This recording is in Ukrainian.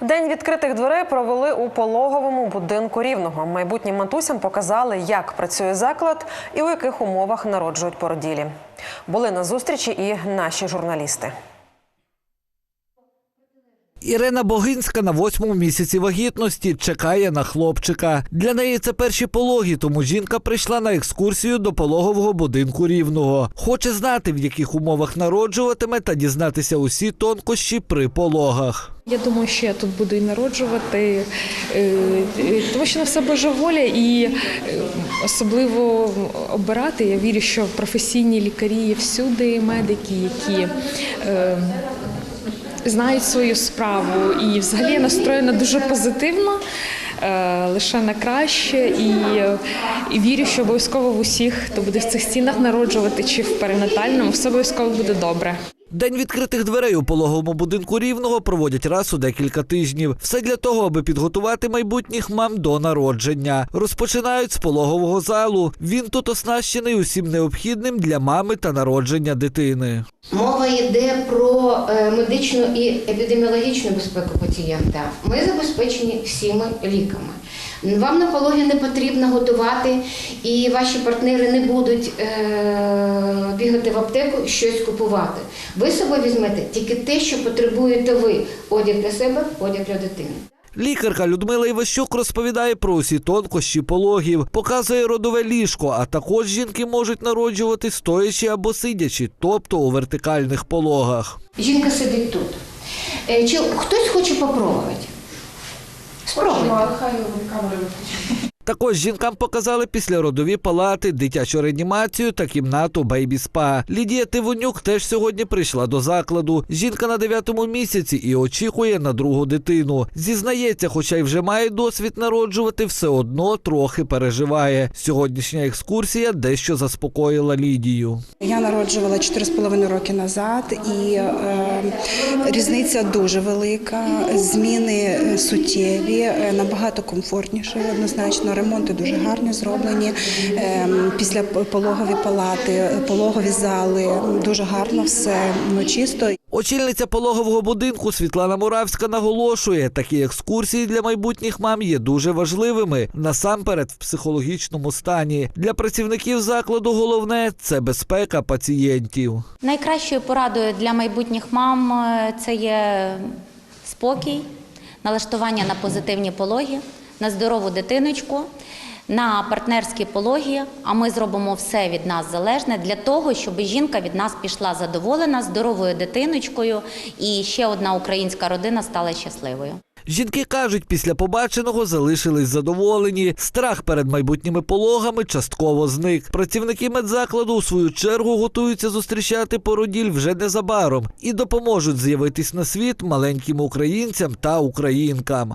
День відкритих дверей провели у пологовому будинку рівного. Майбутнім матусям показали, як працює заклад і у яких умовах народжують породілі. Були на зустрічі і наші журналісти. Ірина Богинська на восьмому місяці вагітності чекає на хлопчика. Для неї це перші пологи, тому жінка прийшла на екскурсію до пологового будинку рівного. Хоче знати, в яких умовах народжуватиме, та дізнатися усі тонкощі при пологах. Я думаю, що я тут буду і народжувати, е, е, тому що на все Божа воля і е, особливо обирати. Я вірю, що професійні лікарі всюди, медики, які знають свою справу. І взагалі настроєна дуже позитивно, е, лише на краще. І, і вірю, що обов'язково в усіх, хто буде в цих стінах народжувати чи в перинатальному, все обов'язково буде добре. День відкритих дверей у пологовому будинку рівного проводять раз у декілька тижнів. Все для того, аби підготувати майбутніх мам до народження. Розпочинають з пологового залу. Він тут оснащений усім необхідним для мами та народження дитини. Мова йде про е, медичну і епідеміологічну безпеку пацієнта. Ми забезпечені всіми ліками. Вам на пологі не потрібно готувати, і ваші партнери не будуть е, бігати в аптеку щось купувати. Ви з собою візьмете тільки те, що потребуєте ви: одяг для себе, одяг для дитини. Лікарка Людмила Іващук розповідає про усі тонкощі пологів, показує родове ліжко, а також жінки можуть народжувати стоячи або сидячи, тобто у вертикальних пологах. Жінка сидить тут. Е, Чи хтось хоче попробувати? Спробуйте. Також жінкам показали післяродові палати, дитячу реанімацію та кімнату бейбі-спа. Лідія Тивонюк теж сьогодні прийшла до закладу. Жінка на дев'ятому місяці і очікує на другу дитину. Зізнається, хоча й вже має досвід народжувати, все одно трохи переживає. Сьогоднішня екскурсія дещо заспокоїла Лідію. Я народжувала 4,5 роки назад, і е, різниця дуже велика. Зміни е, суттєві, е, набагато комфортніше, однозначно. Ремонти дуже гарні зроблені. Е, після пологові палати, пологові зали дуже гарно все ну, чисто. Очільниця пологового будинку Світлана Муравська наголошує, такі екскурсії для майбутніх мам є дуже важливими насамперед в психологічному стані. Для працівників закладу головне це безпека пацієнтів. Найкращою порадою для майбутніх мам е, це є спокій, налаштування на позитивні пологи, на здорову дитиночку, на партнерські пологи. А ми зробимо все від нас залежне для того, щоб жінка від нас пішла задоволена здоровою дитиночкою, і ще одна українська родина стала щасливою. Жінки кажуть, після побаченого залишились задоволені. Страх перед майбутніми пологами частково зник. Працівники медзакладу у свою чергу готуються зустрічати породіль вже незабаром і допоможуть з'явитись на світ маленьким українцям та українкам.